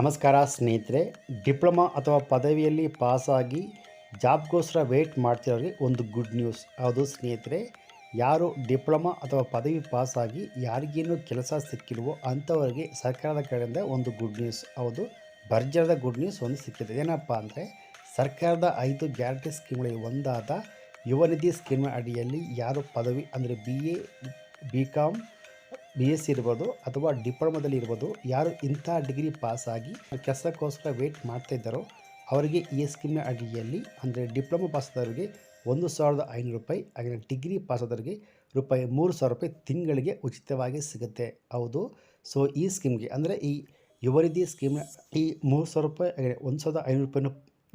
ನಮಸ್ಕಾರ ಸ್ನೇಹಿತರೆ, ಡಿಪ್ಲೊಮಾ ಅಥವಾ ಪದವಿಯಲ್ಲಿ ಪಾಸಾಗಿ ಜಾಬ್ಗೋಸ್ಕರ ವೇಟ್ ಮಾಡ್ತಿರೋರಿಗೆ ಒಂದು ಗುಡ್ ನ್ಯೂಸ್. ಹೌದು ಸ್ನೇಹಿತರೆ, ಯಾರು ಡಿಪ್ಲೊಮಾ ಅಥವಾ ಪದವಿ ಪಾಸಾಗಿ ಯಾರಿಗೇನು ಕೆಲಸ ಸಿಕ್ಕಿಲ್ವೋ ಅಂಥವ್ರಿಗೆ ಸರ್ಕಾರದ ಕಡೆಯಿಂದ ಒಂದು ಗುಡ್ ನ್ಯೂಸ್. ಹೌದು, ಭರ್ಜರದ ಗುಡ್ ನ್ಯೂಸ್ ಒಂದು ಸಿಕ್ಕಿದೆ. ಏನಪ್ಪ ಅಂದರೆ, ಸರ್ಕಾರದ ಐದು ಗ್ಯಾರಂಟಿ ಸ್ಕೀಮ್ಗಳಿಗೆ ಒಂದಾದ ಯುವನಿಧಿ ಸ್ಕೀಮ್ ಅಡಿಯಲ್ಲಿ ಯಾರು ಪದವಿ ಅಂದರೆ B A, B com B S C ಇರ್ಬೋದು ಅಥವಾ ಡಿಪ್ಲೊಮಾದಲ್ಲಿ ಇರ್ಬೋದು, ಯಾರು ಇಂಥ ಡಿಗ್ರಿ ಪಾಸಾಗಿ ಕೆಲಸಕ್ಕೋಸ್ಕರ ವೆಯ್ಟ್ ಮಾಡ್ತಾ ಇದ್ದಾರೋ, ಅವರಿಗೆ ಈ ಸ್ಕೀಮ್ನ ಅಡಿಯಲ್ಲಿ ಅಂದರೆ ಡಿಪ್ಲೊಮಾ ಪಾಸಾದವರಿಗೆ ಒಂದು ಸಾವಿರದ ಐನೂರು ರೂಪಾಯಿ ಹಾಗೆ ಡಿಗ್ರಿ ಪಾಸಾದವರಿಗೆ ರೂಪಾಯಿ ಮೂರು ಸಾವಿರ ರೂಪಾಯಿ ತಿಂಗಳಿಗೆ ಉಚಿತವಾಗಿ ಸಿಗುತ್ತೆ. ಹೌದು. ಸೊ ಈ ಸ್ಕೀಮ್ಗೆ ಅಂದರೆ ಈ ಯುವನಿಧಿ ಸ್ಕೀಮ್ನ ಈ ಮೂರು ಸಾವಿರ ರೂಪಾಯಿ ಹಾಗೆ ಒಂದು ಸಾವಿರದ ಐನೂರು ರೂಪಾಯಿನ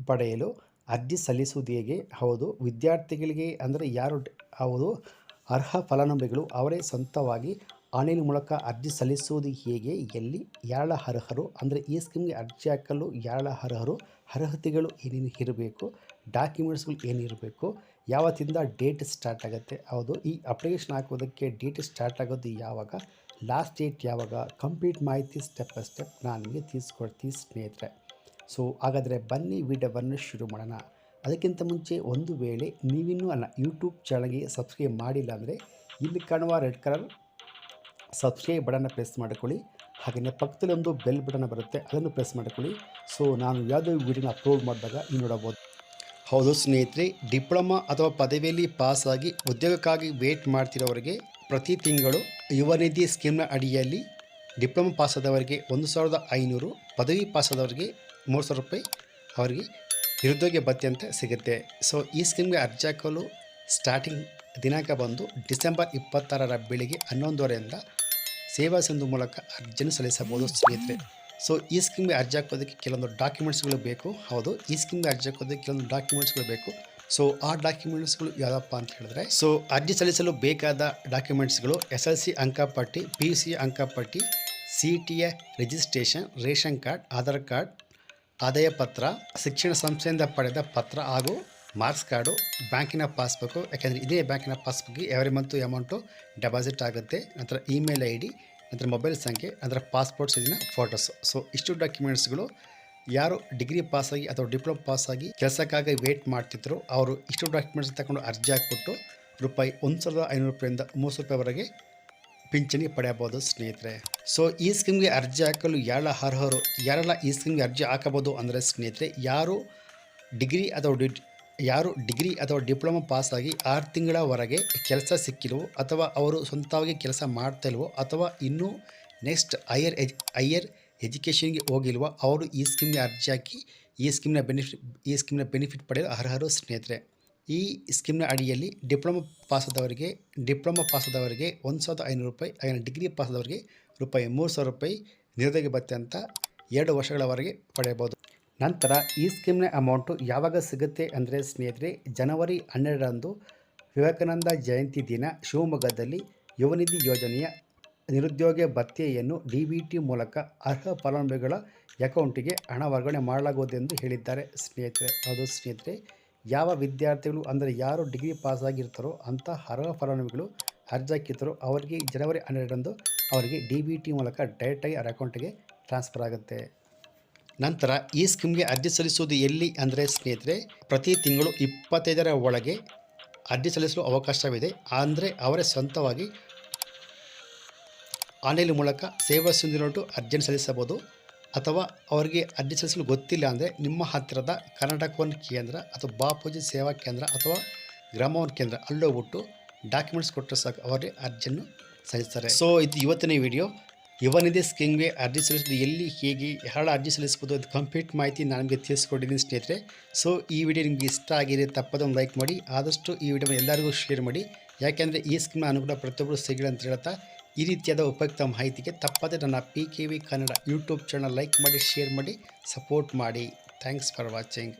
ಪಡೆಯಲು ಅರ್ಜಿ ಸಲ್ಲಿಸುವುದು ಹೇಗೆ? ಹೌದು. ವಿದ್ಯಾರ್ಥಿಗಳಿಗೆ ಅಂದರೆ ಯಾರು ಹೌದು. ಅರ್ಹ ಫಲಾನುಭವಿಗಳು ಅವರೇ ಸ್ವಂತವಾಗಿ ಆನ್ಲೈನ್ ಮೂಲಕ ಅರ್ಜಿ ಸಲ್ಲಿಸುವುದು ಹೇಗೆ, ಎಲ್ಲಿ ಯಾರಳ ಅರ್ಹರು, ಅಂದರೆ ಈ ಸ್ಕೀಮ್ಗೆ ಅರ್ಜಿ ಹಾಕಲು ಯಾರಳ ಅರ್ಹರು, ಅರ್ಹತೆಗಳು ಏನೇನು ಇರಬೇಕು, ಡಾಕ್ಯುಮೆಂಟ್ಸ್ಗಳು ಏನಿರಬೇಕು ಯಾವತ್ತಿಂದ ಡೇಟ್ ಸ್ಟಾರ್ಟ್ ಆಗುತ್ತೆ, ಹೌದು, ಈ ಅಪ್ಲಿಕೇಶನ್ ಹಾಕೋದಕ್ಕೆ ಡೇಟ್ ಸ್ಟಾರ್ಟ್ ಆಗೋದು ಯಾವಾಗ, ಲಾಸ್ಟ್ ಡೇಟ್ ಯಾವಾಗ, ಕಂಪ್ಲೀಟ್ ಮಾಹಿತಿ ಸ್ಟೆಪ್ ಬೈ ಸ್ಟೆಪ್ ನಾನು ನಿಮಗೆ ತಿಳಿಸ್ಕೊಡ್ತೀನಿ ಸ್ನೇಹಿತರೆ. ಸೊ, ಹಾಗಾದರೆ ಬನ್ನಿ ವಿಡಿಯೋವನ್ನು ಶುರು ಮಾಡೋಣ. ಅದಕ್ಕಿಂತ ಮುಂಚೆ ಒಂದು ವೇಳೆ ನೀವಿನ್ನೂ ಅಲ್ಲ ಯೂಟ್ಯೂಬ್ ಚಾನಲ್ಗೆ ಸಬ್ಸ್ಕ್ರೈಬ್ ಮಾಡಿಲ್ಲ ಅಂದರೆ ಇಲ್ಲಿ ಕಾಣುವ ರೆಡ್ ಕಲರ್ ಸಬ್ಸ್ಕ್ರೈಬ್ ಬಟನ್ನ ಪ್ರೆಸ್ ಮಾಡಿಕೊಳ್ಳಿ. ಹಾಗೆಯೇ ಪಕ್ಕದಲ್ಲಿ ಒಂದು ಬೆಲ್ ಬಟನ್ ಬರುತ್ತೆ, ಅದನ್ನು ಪ್ರೆಸ್ ಮಾಡಿಕೊಳ್ಳಿ. ಸೊ ನಾನು ಯಾವುದೇ ವಿಡಿಯೋನ ಅಪ್ಲೋಡ್ ಮಾಡಿದಾಗ ನೀವು ನೋಡಬಹುದು. ಹೌದು ಸ್ನೇಹಿತರೆ, ಡಿಪ್ಲೊಮಾ ಅಥವಾ ಪದವಿಯಲ್ಲಿ ಪಾಸಾಗಿ ಉದ್ಯೋಗಕ್ಕಾಗಿ ವೇಟ್ ಮಾಡ್ತಿರೋರಿಗೆ ಪ್ರತಿ ತಿಂಗಳು ಯುವ ನಿಧಿ ಸ್ಕೀಮ್ನ ಅಡಿಯಲ್ಲಿ ಡಿಪ್ಲೊಮಾ ಪಾಸಾದವರಿಗೆ ಒಂದು ಸಾವಿರದ ಐನೂರು, ಪದವಿ ಪಾಸಾದವರಿಗೆ ಮೂರು ಸಾವಿರ ರೂಪಾಯಿ ಅವರಿಗೆ ನಿರುದ್ಯೋಗ ಭತ್ಯೆ ಅಂತ ಸಿಗುತ್ತೆ. ಸೊ ಈ ಸ್ಕೀಮ್ಗೆ ಅರ್ಜಿ ಹಾಕಲು ಸ್ಟಾರ್ಟಿಂಗ್ ದಿನಾಂಕ ಬಂದು ಡಿಸೆಂಬರ್ ಇಪ್ಪತ್ತಾರರ ಬೆಳಿಗ್ಗೆ ಹನ್ನೊಂದುವರೆಯಿಂದ ಸೇವಾ ಸಿಂಧು ಮೂಲಕ ಅರ್ಜಿಯನ್ನು ಸಲ್ಲಿಸಬಹುದು ಸ್ನೇಹಿತರೆ. ಸೊ ಈ ಸ್ಕೀಮ್ಗೆ ಅರ್ಜಿ ಹಾಕೋದಕ್ಕೆ ಕೆಲವೊಂದು ಡಾಕ್ಯುಮೆಂಟ್ಸ್ಗಳು ಬೇಕು. ಹೌದು ಈ ಸ್ಕೀಮ್ಗೆ ಅರ್ಜಿ ಹಾಕೋದಕ್ಕೆ ಕೆಲವೊಂದು ಡಾಕ್ಯುಮೆಂಟ್ಸ್ಗಳು ಬೇಕು. ಸೊ ಆ ಡಾಕ್ಯುಮೆಂಟ್ಸ್ಗಳು ಯಾವುದಪ್ಪ ಅಂತ ಹೇಳಿದ್ರೆ ಸೊ ಅರ್ಜಿ ಸಲ್ಲಿಸಲು ಬೇಕಾದ ಡಾಕ್ಯುಮೆಂಟ್ಸ್ಗಳು ಎಸ್ ಎಲ್ ಸಿ ಅಂಕಪಟ್ಟಿ ಪಿ ಸಿ ಅಂಕಪಟ್ಟಿ C T A registration ration card, Aadhaar card, ಆದಾಯ ಪತ್ರ, ಶಿಕ್ಷಣ ಸಂಸ್ಥೆಯಿಂದ ಪಡೆದ ಪತ್ರ ಹಾಗೂ ಮಾರ್ಕ್ಸ್ ಕಾರ್ಡು, ಬ್ಯಾಂಕಿನ ಪಾಸ್ಬುಕ್ಕು, ಯಾಕೆಂದರೆ ಇದೇ ಬ್ಯಾಂಕಿನ ಪಾಸ್ಬುಕ್ಗೆ ಎವ್ರಿ ಮಂತು ಅಮೌಂಟು ಡೆಪಾಸಿಟ್ ಆಗುತ್ತೆ. ನಂತರ ಇಮೇಲ್ ಐ ಡಿ ನಂತರ ಮೊಬೈಲ್ ಸಂಖ್ಯೆ, ನಂತರ ಪಾಸ್ಪೋರ್ಟ್ ಸೈಜಿನ ಫೋಟೋಸ್ ಸೊ ಇಷ್ಟು ಡಾಕ್ಯುಮೆಂಟ್ಸ್ಗಳು ಯಾರು ಡಿಗ್ರಿ ಪಾಸಾಗಿ ಅಥವಾ ಡಿಪ್ಲೊಮ್ ಪಾಸಾಗಿ ಕೆಲಸಕ್ಕಾಗಿ ವೇಟ್ ಮಾಡ್ತಿದ್ರು ಅವರು ಇಷ್ಟು ಡಾಕ್ಯುಮೆಂಟ್ಸ್ ತಗೊಂಡು ಅರ್ಜಿ ಹಾಕ್ಬಿಟ್ಟು ರೂಪಾಯಿ ಒಂದು ಸಾವಿರದ ಐನೂರು ರೂಪಾಯಿಂದ ಮೂರು ರೂಪಾಯಿವರೆಗೆ ಪಿಂಚಣಿ ಪಡೆಯಬಹುದು ಸ್ನೇಹಿತರೆ. ಸೊ ಈ ಸ್ಕೀಮ್ಗೆ ಅರ್ಜಿ ಹಾಕಲು ಯಾರ ಅರ್ಹರು, ಯಾರೆಲ್ಲ ಈ ಸ್ಕೀಮ್ಗೆ ಅರ್ಜಿ ಹಾಕಬಹುದು ಅಂದರೆ ಸ್ನೇಹಿತರೆ, ಯಾರು ಡಿಗ್ರಿ ಅಥವಾ ಯಾರು ಡಿಗ್ರಿ ಅಥವಾ ಡಿಪ್ಲೊಮಾ ಪಾಸಾಗಿ ಆರು ತಿಂಗಳವರೆಗೆ ಕೆಲಸ ಸಿಕ್ಕಿಲ್ವೋ ಅಥವಾ ಅವರು ಸ್ವಂತವಾಗಿ ಕೆಲಸ ಮಾಡ್ತಿಲ್ವೋ ಅಥವಾ ಇನ್ನೂ ನೆಕ್ಸ್ಟ್ ಹೈಯರ್ ಎಜ್, ಹೈಯರ್ ಎಜುಕೇಷನ್ಗೆ ಹೋಗಿಲ್ವೋ ಅವರು ಈ ಸ್ಕೀಮ್ಗೆ ಅರ್ಜಿ ಹಾಕಿ, ಈ ಸ್ಕೀಮ್ನ ಬೆನಿಫಿಟ್ ಈ ಸ್ಕೀಮ್ನ ಬೆನಿಫಿಟ್ ಪಡೆಯಲು ಅರ್ಹರು ಸ್ನೇಹಿತರೆ. ಈ ಸ್ಕೀಮ್ನ ಅಡಿಯಲ್ಲಿ ಡಿಪ್ಲೊಮಾ ಪಾಸಾದವರಿಗೆ ಡಿಪ್ಲೊಮಾ ಪಾಸಾದವರಿಗೆ ಒಂದು ಸಾವಿರದ ಐನೂರು ರೂಪಾಯಿ ಹಾಗೆ ಡಿಗ್ರಿ ಪಾಸಾದವರಿಗೆ ರೂಪಾಯಿ ಮೂರು ಸಾವಿರ ರೂಪಾಯಿ ನಿರುದ್ಯೋಗ ಭತ್ಯೆ ಅಂತ ಎರಡು ವರ್ಷಗಳವರೆಗೆ ಪಡೆಯಬಹುದು. ನಂತರ ಈ ಸ್ಕೀಮ್ನ ಅಮೌಂಟು ಯಾವಾಗ ಸಿಗುತ್ತೆ ಅಂದರೆ ಸ್ನೇಹಿತರೆ, ಜನವರಿ ಹನ್ನೆರಡರಂದು ವಿವೇಕಾನಂದ ಜಯಂತಿ ದಿನ ಶಿವಮೊಗ್ಗದಲ್ಲಿ ಯುವನಿಧಿ ಯೋಜನೆಯ ನಿರುದ್ಯೋಗ ಭತ್ಯೆಯನ್ನು ಡಿ ಬಿ ಟಿ ಮೂಲಕ ಅರ್ಹ ಫಲಾನುಭವಿಗಳ ಅಕೌಂಟಿಗೆ ಹಣ ವರ್ಗಾವಣೆ ಮಾಡಲಾಗುವುದೆಂದು ಹೇಳಿದ್ದಾರೆ ಸ್ನೇಹಿತರೆ. ಅದು ಸ್ನೇಹಿತರೆ, ಯಾವ ವಿದ್ಯಾರ್ಥಿಗಳು ಅಂದರೆ ಯಾರು ಡಿಗ್ರಿ ಪಾಸ್ ಆಗಿರ್ತಾರೋ ಅಂಥ ಅರ್ಹ ಫಲಾನುಭವಿಗಳು ಅರ್ಜಿ ಹಾಕಿರ್ತಾರೋ ಅವರಿಗೆ ಜನವರಿ ಹನ್ನೆರಡರಂದು ಅವರಿಗೆ ಡಿ ಬಿ ಟಿ ಮೂಲಕ ಡೈರೆಕ್ಟಾಗಿ ಅವರ ಅಕೌಂಟಿಗೆ ಟ್ರಾನ್ಸ್ಫರ್ ಆಗುತ್ತೆ. ನಂತರ ಈ ಸ್ಕೀಮ್ಗೆ ಅರ್ಜಿ ಸಲ್ಲಿಸುವುದು ಎಲ್ಲಿ ಅಂದರೆ ಸ್ನೇಹಿತರೆ, ಪ್ರತಿ ತಿಂಗಳು ಇಪ್ಪತ್ತೈದರ ಒಳಗೆ ಅರ್ಜಿ ಸಲ್ಲಿಸಲು ಅವಕಾಶವಿದೆ. ಅಂದರೆ ಅವರೇ ಸ್ವಂತವಾಗಿ ಆನ್ಲೈನ್ ಮೂಲಕ ಸೇವಾ ಸಿಂಧು ನೋಟು ಅರ್ಜಿಯನ್ನು ಸಲ್ಲಿಸಬಹುದು. ಅಥವಾ ಅವರಿಗೆ ಅರ್ಜಿ ಸಲ್ಲಿಸಲು ಗೊತ್ತಿಲ್ಲ ಅಂದರೆ ನಿಮ್ಮ ಹತ್ತಿರದ ಕರ್ನಾಟಕ ಒನ್ ಕೇಂದ್ರ ಅಥವಾ ಬಾಪೂಜಿ ಸೇವಾ ಕೇಂದ್ರ ಅಥವಾ ಗ್ರಾಮ ಒನ್ ಕೇಂದ್ರ ಅಲ್ಲೋಗ್ಬಿಟ್ಟು ಡಾಕ್ಯುಮೆಂಟ್ಸ್ ಕೊಟ್ಟರೆ ಸಾಕು ಅವರಿಗೆ ಅರ್ಜಿಯನ್ನು ಸಲ್ಲಿಸ್ತಾರೆ. ಸೊ ಇದು ಇವತ್ತಿನ ವಿಡಿಯೋ ಯುವ ನಿಧಿ ಸ್ಕೀಮ್ಗೆ ಅರ್ಜಿ ಸಲ್ಲಿಸೋದು ಎಲ್ಲಿ, ಹೇಗೆ ಯಾರ ಅರ್ಜಿ ಸಲ್ಲಿಸ್ಬೋದು ಅದು ಕಂಪ್ಲೀಟ್ ಮಾಹಿತಿ ನಾನು ನಿಮಗೆ ತಿಳಿಸ್ಕೊಟ್ಟಿದ್ದೀನಿ ಸ್ನೇಹಿತರೆ. ಸೊ ಈ ವಿಡಿಯೋ ನಿಮಗೆ ಇಷ್ಟ ಆಗಿದೆ ತಪ್ಪದೆ ಒಂದು ಲೈಕ್ ಮಾಡಿ. ಆದಷ್ಟು ಈ ವಿಡಿಯೋ ಎಲ್ಲರಿಗೂ ಶೇರ್ ಮಾಡಿ. ಯಾಕೆಂದರೆ ಈ ಸ್ಕೀಮ್ನ ಅನುಕೂಲ ಪ್ರತಿಯೊಬ್ಬರು ಸಿಗಲಿ ಅಂತ ಹೇಳ್ತಾ ಈ ರೀತಿಯಾದ ಉಪಯುಕ್ತ ಮಾಹಿತಿಗೆ ತಪ್ಪದೆ ನನ್ನ P Kannada YouTube channel like ಮಾಡಿ ಶೇರ್ ಮಾಡಿ ಸಪೋರ್ಟ್ ಮಾಡಿ. Thanks for watching